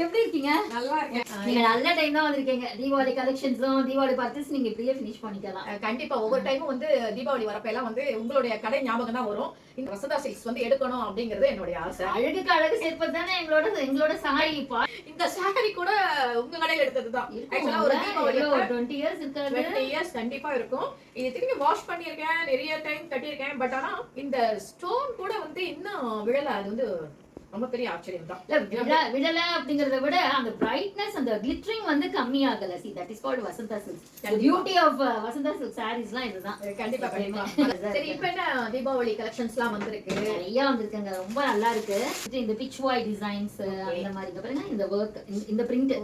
எப்படி இருக்கீங்க? நல்லா இருக்கேன். நீங்க நல்ல டைம் தான் வந்திருக்கீங்க. தீபாவளி கலெக்ஷன்ஸும் தீபாவளி பர்ச்சேஸ் நீங்க இப்படியே ஃபினிஷ் பண்ணிக்கலாம். கண்டிப்பா ஒவ்வொரு டைமும் வந்து தீபாவளி வரப்ப எல்லாம் வந்து உங்களுடைய கடை ஞாபகம் தான் வரும். இந்த வசதா சில்க்ஸ் வந்து எடுக்கணும் அப்படிங்கிறது என்னுடைய ஆசை. அழகுக்கு அழகு சேர்ப்பது தானே எங்களோட எங்களோட சாரி இந்த சாரி கூட உங்க கடையில எடுத்தது தான். ஆக்சுவலா ஒரு தீபாவளி டுவெண்ட்டி இயர்ஸ் இருக்காது. இயர்ஸ் கண்டிப்பா இருக்கும். இது திரும்பி வாஷ் பண்ணியிருக்கேன் நிறைய டைம் கட்டியிருக்கேன். பட் ஆனா இந்த ஸ்டோன் கூட வந்து இன்னும் விழல. அது வந்து ரொம்ப பெரிய ஆச்சரியம் தான். விழல அப்படிங்கறத விட அந்த பிரைட்னஸ் அந்த கிளிட்டரிங் வந்து கம்மியாகல. See that is called Vasantha silks beauty of Vasantha silk சாரீஸ்லாம் இதுதான். கண்டிப்பா சரி இப்ப என்ன தீபாவளி கலெக்ஷன்ஸ் எல்லாம் வந்திருக்கு? நிறைய வந்திருக்குங்க. ரொம்ப நல்லா இருக்கு. இந்த பிச் வாய் டிசைன்ஸ் அந்த மாதிரி. பாருங்க இந்த ஒர்க் இந்த பிரிண்ட்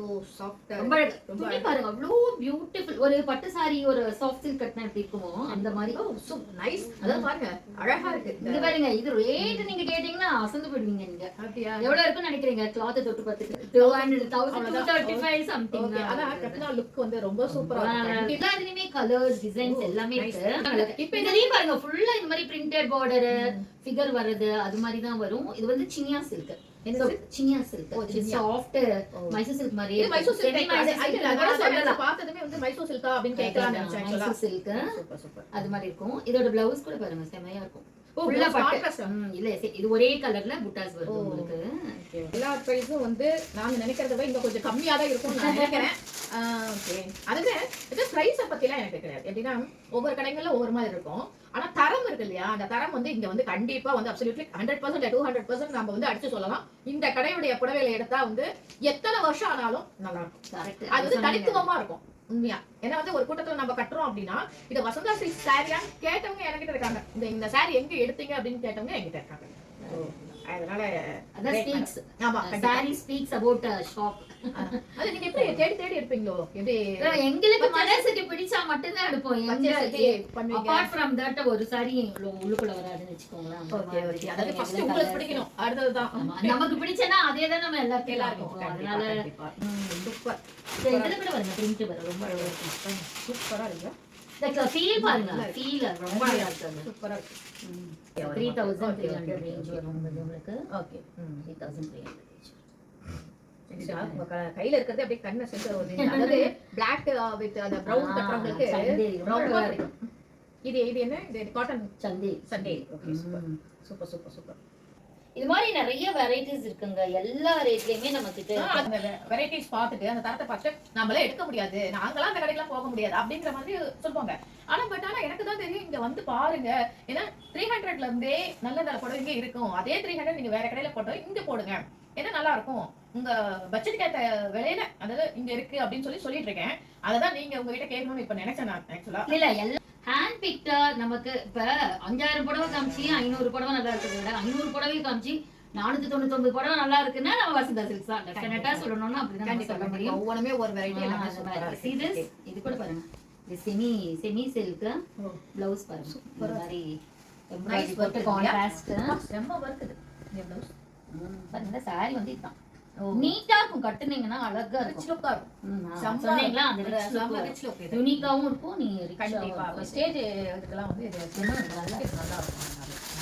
ரொம்ப. துணி பாருங்க. அவ்வளோ பியூட்டிஃபுல் ஒரு பட்டு சாரி ஒரு சாஃப்ட் சில்க் கட்டினா எப்படி இருக்குமோ அந்த மாதிரி. ஓ நைஸ் அதான் பாருங்க. அழகா இருக்கு. இங்க பாருங்க. இது ரேட் நீங்க கேட்டீங்கன்னா அசந்து போடுவீங்க நீங்க அப்படியா? எவ்வளவு இருக்கும்னு நினைக்கிறீங்க? கிளாத் தொட்டு பார்த்துட்டு. Two hundred thousand two thirty five something okay அதான் கட்டினா லுக் வந்து ரொம்ப சூப்பரா எல்லா இதுலயுமே கலர்ஸ் டிசைன்ஸ் எல்லாமே nice. இருக்கு. இப்ப இதுலயும் பாருங்க ஃபுல்லா இந்த மாதிரி பிரிண்டட் பார்டர் ஃபிகர் வருது அது மாதிரி தான் வரும். இது வந்து Chiniya silk? Chiniya silk. Soft. Mysore silk மாதிரி மைசூர் சில்க் பார்த்ததுமே வந்து மைசூர் அப்படின்னு. மைசூர் சில்க் சூப்பர் அது மாதிரி இருக்கும். இதோட பிளவுஸ் கூட பாருங்க செமையா இருக்கும். ஃபுல்லா பட்டு. இல்ல இது ஒரே கலர்ல புட்டாஸ் வருது ஓ. உங்களுக்கு. எல்லா பிரைஸும் வந்து நாங்க நினைக்கிறத விட இன்னும் கொஞ்சம் கம்மியா தான் இருக்கும்னு நான் நினைக்கிறேன். ஓகே அதுவே இது பிரைஸ பத்திலாம் எனக்கு கிடையாது. எப்படின்னா ஒவ்வொரு கடைகள்ல ஒவ்வொரு மாதிரி இருக்கும். ஆனா தரம் இருக்கு இல்லையா? அந்த தரம் வந்து இங்க வந்து கண்டிப்பா வந்து absolutely hundred percent two hundred percent நம்ம வந்து அடிச்சு சொல்லலாம். இந்த கடையுடைய புடவையில எடுத்தா வந்து எத்தனை வருஷம் ஆனாலும் நல்லா இருக்கும் அது வந்து தனித்துவமா இருக்கும். உண்மையா? ஏன்னா வந்து ஒரு கூட்டத்துல நம்ம கட்டுறோம் அப்படின்னா இதை வசந்தா சில்க் சாரியான்னு கேட்டவங்க என்கிட்ட இருக்காங்க. இந்த இந்த சாரி எங்க எடுத்தீங்க அப்படின்னு கேட்டவங்க என்கிட்ட இருக்காங்க. அதனால அதான் great ஸ்பீக்ஸ் ஆமா கண்டிப்பா. சாரி ஸ்பீக்ஸ் அபவுட் ஷாப் அது நீங்க எப்படி தேடி தேடி எடுப்பீங்களோ? எப்படி எங்களுக்கு மனசுக்கு பிடிச்சா மட்டும்தான் எடுப்போம். எங்க அபார்ட் ஃப்ரம் தட் ஒரு சாரி உள்ளுக்குள்ள வராதுன்னு வச்சுக்கோங்களேன் அந்த ஓகே மாதிரி. ஓகே அதாவது ஃபர்ஸ்ட் எங்களுக்கு உங்களுக்கு colours. பிடிக்கணும். அடுத்ததுதான். ஆமா, நமக்கு பிடிச்சனா அதே தான் நம்ம எல்லாத்தையும் எல்லாருக்கும் அதனால சூப்பர். இதுல கூட பிரிண்ட் ரொம்ப சூப்பரா இருக்கு. ஃபீல் பாருங்க நல்லா இருக்கு. ஃபீல் ரொம்ப அழகா இருக்கு சூப்பரா இருக்கு three thousand three hundred range வரும் உங்களுக்கு okay three thousand three hundred range உங்க க- கையில இருக்கிறது அப்படியே கண்ணை அதாவது பிளாக் வித் அந்த பிரவுன் ஆ, கட்டுறவங்களுக்கு சந்தேரி, இது இது என்ன? இது காட்டன் சந்தி சண்டே ஓகே. சூப்பர் சூப்பர் சூப்பர் இது மாதிரி நிறைய வெரைட்டிஸ் இருக்குங்க. எல்லா கிட்ட இருக்கு. அந்த வெரைட்டிஸ் பார்த்துட்டு அந்த தரத்தை பார்த்துட்டு நம்மளே எடுக்க முடியாது. நாங்களாம் அந்த கடைக்கெல்லாம் போக முடியாது அப்படிங்கிற மாதிரி சொல்லுவாங்க. ஆனா பட் ஆனா எனக்கு தான் தெரியும் இங்க வந்து பாருங்க. ஏன்னா த்ரீ ஹண்ட்ரட்ல இருந்தே நல்ல நல்ல புடவை இங்க இருக்கும். அதே த்ரீ ஹண்ட்ரட் நீங்க வேற கடையில போட்டோம் இங்க போடுங்க. ஏன்னா நல்லா இருக்கும். உங்க பட்ஜெட் ஏத்த விலையில அதாவது இங்க இருக்கு அப்படின்னு சொல்லி சொல்லிட்டு இருக்கேன். அததான் நீங்க உங்ககிட்ட கேட்கணும்னு இப்ப நினைச்சேன் நான் ஆக்சுவலா இல்ல ஹேண்ட் பிக்டா நமக்கு இப்ப அஞ்சாயிரம் புடவை காமிச்சு ஐநூறு புடவை நல்லா இருக்கிறத விட ஐநூறு புடவை காமிச்சு நானூத்தி தொண்ணூத்தி ஒன்பது புடவை நல்லா இருக்குன்னா நம்ம வசந்தா சில்க்ஸ் தான் டெஃபினட்டா சொல்லணும்னா அப்படிதான் சொல்ல. முடியும் ஒவ்வொன்றுமே ஒரு வெரைட்டி? இருக்கு இது கூட பாருங்க இது செமி செமி சில்க். பிளவுஸ் பாருங்க இந்த மாதிரி இல்லையா? கான்ட்ராஸ்ட் வருக்குது இந்த blouse. பாருங்க சாரி வந்து இதுதான். நீட்டா இருக்கும் கட்டுனீங்கன்னா அழகா look ஆ இருக்கும். சொன்னீங்களா அந்த. யூனிக்காவும் இருக்கும் நீ கண்டிப்பா ஸ்டேஜ் இதுக்கெல்லாம் வந்து இது நல்லா இருக்கும். நல்லா இருக்கும்.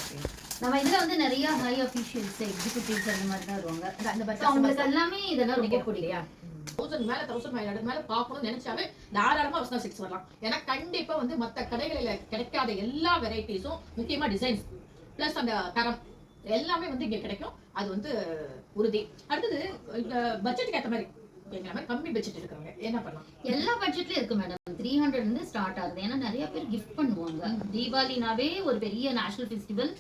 Okay. நம்ம இதுல வந்து நிறைய ஹை அபிஷியல்ஸ் எக்ஸிகியூட்டிவ்ஸ் அந்த மாதிரி தான் வருவாங்க. அந்த- அவங்களுக்கு எல்லாமே இதெல்லாம் ரொம்ப பிடிக்கும். தௌசண்ட் மேல தௌசண்ட் ஃபைவ் ஹண்ட்ரட் மேல பார்க்கணும்னு நினைச்சாவே தாராளமா வசனா சிக்ஸ் வரலாம். ஏன்னா கண்டிப்பா வந்து மத்த கடைகளில கிடைக்காத எல்லா வெரைட்டிஸும் முக்கியமா டிசைன்ஸ் பிளஸ் அந்த தரம். எல்லாமே வந்து இங்க கிடைக்கும். அது வந்து உறுதி. அடுத்தது இந்த பட்ஜெட்டுக்கு ஏத்த மாதிரி கம்மி பட்ஜெட் இருக்கிறவங்க என்ன பண்ணலாம்? எல்லா பட்ஜெட்லயும் இருக்கு மேடம் த்ரீ ஹண்ட்ரட் இருந்து ஸ்டார்ட் ஆகுது. ஏன்னா நிறைய பேர் கிஃப்ட் பண்ணுவாங்க. தீபாவளினாவே ஒரு பெரிய நேஷனல் ஃபெஸ்டிவல்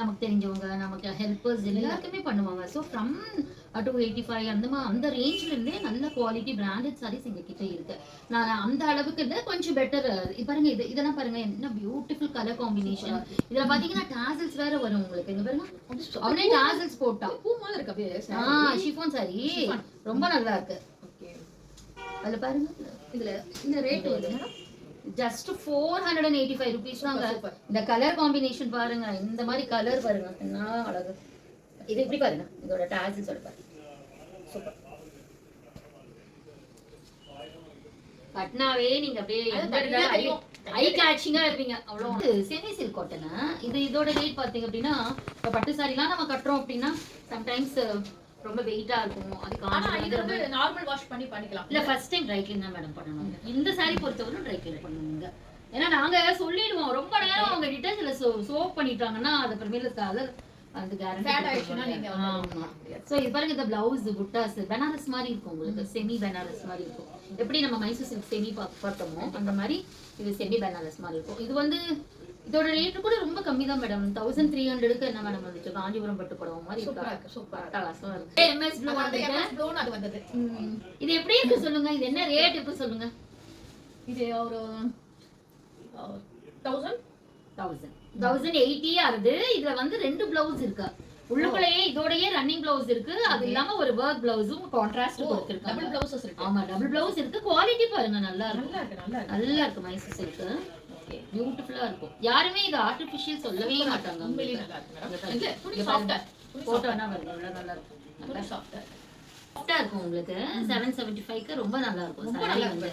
நமக்கு தெரிஞ்சவங்க நமக்கு ஹெல்ப்பர்ஸ் எல்லாருக்குமே பண்ணுவாங்க. So from two eighty five அந்த மா அந்த ரேஞ்ச்ல இருந்தே நல்ல குவாலிட்டி பிராண்டட் சாரீஸ் எங்க கிட்ட இருக்கு. நான் அந்த அளவுக்கு இல்லை கொஞ்சம் பெட்டர் பாருங்க இது இதெல்லாம் பாருங்க என்ன பியூட்டிஃபுல் கலர் காம்பினேஷன் இதுல பாத்தீங்கன்னா டாசல்ஸ் வேற வரும் உங்களுக்கு. இங்க பாருங்க. அவனே டாசல்ஸ் போட்டான் பூ மாதிரி இருக்கு அப்படியே ஆ ஷிஃபான் சாரி. ரொம்ப நல்லா இருக்கு. ஓகே அதுல பாருங்க. இதுல இந்த ரேட் வருது just four hundred and eighty five rupees தாங்க. இந்த கலர் காம்பினேஷன் பாருங்க. இந்த மாதிரி கலர் பாருங்க. என்ன அழகு. இது இப்படி பாருங்க? இதோட டாசல்ஸோட பாருங்க. சூப்பர் நீங்க அப்படியே அது. ஐ கேட்சிங்கா இருப்பீங்க. அவ்வளோ செமி சில்க் காட்டன் இது இதோட ரேட் பாத்தீங்க அப்படின்னா இப்போ பட்டு சாரிலாம் நம்ம கட்டுறோம் அப்படின்னா சம்டைம்ஸ் ரொம்ப வெயிட்டா இருக்கும். அது ஆனா காஞ்சி இது வந்து நார்மல் வாஷ் பண்ணி பண்ணிக்கலாம். இல்ல ஃபர்ஸ்ட் டைம் ட்ரை கிளீன் தான் மேடம் பண்ணணும் இந்த saree பொறுத்தவரை ட்ரை கிளீன் பண்ணணுங்க ஏன்னா நாங்க சொல்லிடுவோம். ரொம்ப நேரம் அவங்க டிட்டர்ஜென்ட்ல சோப் பண்ணிட்டாங்கன்னா அது அப்புறமேல கலர் நீங்க கேரண்டி இது பாருங்க இந்த பிளவுஸ் புட்டாஸ் பனாரஸ் மாதிரி இருக்கும் உங்களுக்கு. செமி பனாரஸ் மாதிரி இருக்கும். எப்படி நம்ம மைசூர் சில்க் செமி பார்த்தோமோ அந்த மாதிரி இது செமி பனாரஸ் மாதிரி இருக்கும். இது வந்து இதோட ரேட் கூட ரொம்ப கம்மி தான் மேடம் தௌசண்ட் த்ரீ ஹண்ட்ரடுக்கு என்ன மேடம் வந்துச்சு? காஞ்சிபுரம் பட்டு புடவை மாதிரி அட்டகாசமா இருக்கு எம்எஸ் ப்ளூ அது அது வந்தது. இது எப்படி இருக்கு சொல்லுங்க? இது என்ன ரேட் இருக்கு சொல்லுங்க? இது ஒரு தௌசண்ட் தௌசண்ட் தௌசண்ட் எயிட்டி ஆகுது. இதுல வந்து ரெண்டு பிளவுஸ் இருக்கு. உள்ளுக்குள்ளேயே இதோடயே ரன்னிங் பிளவுஸ் இருக்கு. அது இல்லாம ஒரு ஒர்க் பிளவுஸும் கான்ட்ராஸ்ட் டபுள் கொடுத்துருக்காங்க. பிளவுசஸ் இருக்கு. ஆமா டபுள் பிளவுஸ் இருக்கு. குவாலிட்டி பாருங்க நல்லா இருக்கும். நல்லா இருக்கு நல்லா இருக்கு. நல்லா இருக்கு பியூட்டிஃபுல்லா இருக்கும். யாருமே இது ஆர்டிபிஷியல் சொல்லவே மாட்டாங்க. உண்மையிலேயே நல்லா இருக்கு இங்க மேடம் இல்ல துணி இங்க சாஃப்டா போட்டோனா வருது நல்லா இருக்கும். நல்லா துணி சாஃப்டா இருக்கும் உங்களுக்கு. செவன் செவன்டி ஃபைவ்க்கு ரொம்ப நல்லா இருக்கும் நல்லா வந்து.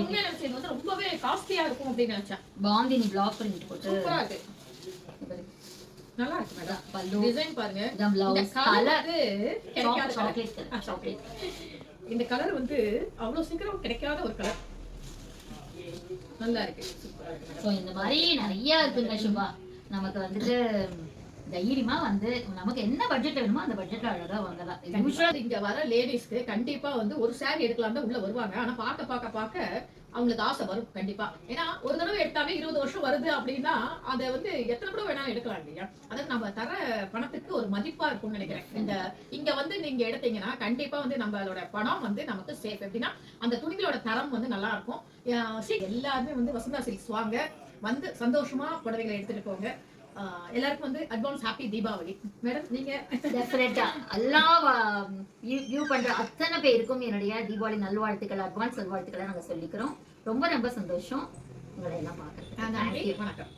உண்மையா நினைச்சது வந்து ரொம்பவே காஸ்ட்லியா இருக்கும் அப்படின்னு நினைச்சேன். பாந்தினி பிளாக் பிரிண்ட் போட்டு. சூப்பரா இருக்கு. நல்லா இருக்கு மேடம் பல்லு. டிசைன் பாருங்க. இந்த பிளவுஸ் கலர். சாக்லேட் சாக்லேட் இந்த கலர் வந்து அவ்வளவு சீக்கிரம் கிடைக்காத ஒரு கலர் நல்லா இருக்கு சூப்பரா இருக்கு ஸோ இந்த மாதிரி நிறைய இருக்குங்க சுபா. நமக்கு வந்துட்டு தைரியமா வந்து நமக்கு என்ன பட்ஜெட் வேணுமோ அந்த பட்ஜெட்ல அழகா வாங்கலாம். யூஸ்வலா இங்க வர லேடிஸ்க்கு கண்டிப்பா வந்து ஒரு saree எடுக்கலாம் தான் உள்ள வருவாங்க. ஆனா பார்க்க பார்க்க பார்க்க அவங்களுக்கு ஆசை வரும். கண்டிப்பா. ஏன்னா ஒரு தடவை எடுத்தாவே இருபது வருஷம் வருது அப்படின்னா அதை வந்து எத்தனை கூட வேணாலும் எடுக்கலாம் இல்லையா? அதாவது நம்ம தர பணத்துக்கு ஒரு மதிப்பா இருக்கும்னு நினைக்கிறேன். இந்த இங்க வந்து நீங்க எடுத்தீங்கன்னா கண்டிப்பா வந்து நம்மளோட பணம் வந்து நமக்கு சேஃப் எப்படின்னா அந்த துணிகளோட தரம் வந்து நல்லா இருக்கும். எல்லாருமே வந்து வசந்தா சில்க்ஸ் வாங்க. வந்து சந்தோஷமா புடவைகளை எடுத்துட்டு போங்க. எல்லாருக்கும் வந்து அட்வான்ஸ் ஹாப்பி தீபாவளி. மேடம் நீங்க? டெஃபினட்டா எல்லாம் வியூ பண்ற அத்தனை பேருக்கும் என்னுடைய தீபாவளி நல்வாழ்த்துக்கள் அட்வான்ஸ் நல்வாழ்த்துக்களை நாங்க சொல்லிக்கிறோம். ரொம்ப ரொம்ப சந்தோஷம். உங்களை எல்லாம் தேங்க்யூ வணக்கம்.